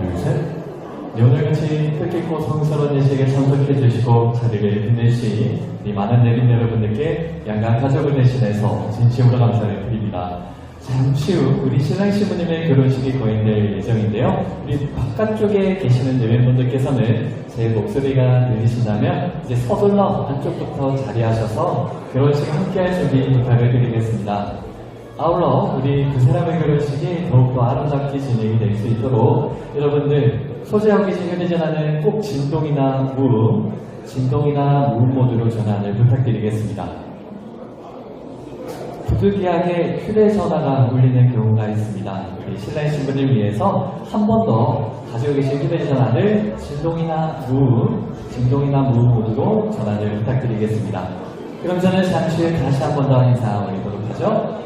둘, 셋. 네, 오늘같이 뜻깊고 성스러운 예식에 참석해 주시고 자리를 빛내신 우리 많은 내린 여러분들께 양가 가족을 대신해서 진심으로 감사를 드립니다. 잠시 후 우리 신랑 신부님의 결혼식이 거행될 예정인데요. 우리 바깥쪽에 계시는 예배분들께서는 제 목소리가 들리신다면 이제 서둘러 한쪽부터 자리하셔서 결혼식 함께할 준비 부탁을 드리겠습니다. 아울러 우리 그 사람의 결혼식이 더욱더 아름답게 진행이 될 수 있도록 여러분들 소재하고 계신 휴대전화는 꼭 진동이나 무음, 진동이나 무음 모드로 전환을 부탁드리겠습니다. 부득이하게 휴대 전화가 울리는 경우가 있습니다. 우리 신랑 신부를 위해서 한 번 더 가지고 계신 휴대전화를 진동이나 무음, 진동이나 무음 모드로 전환을 부탁드리겠습니다. 그럼 저는 잠시 후에 다시 한 번 더 인사 올리도록 하죠.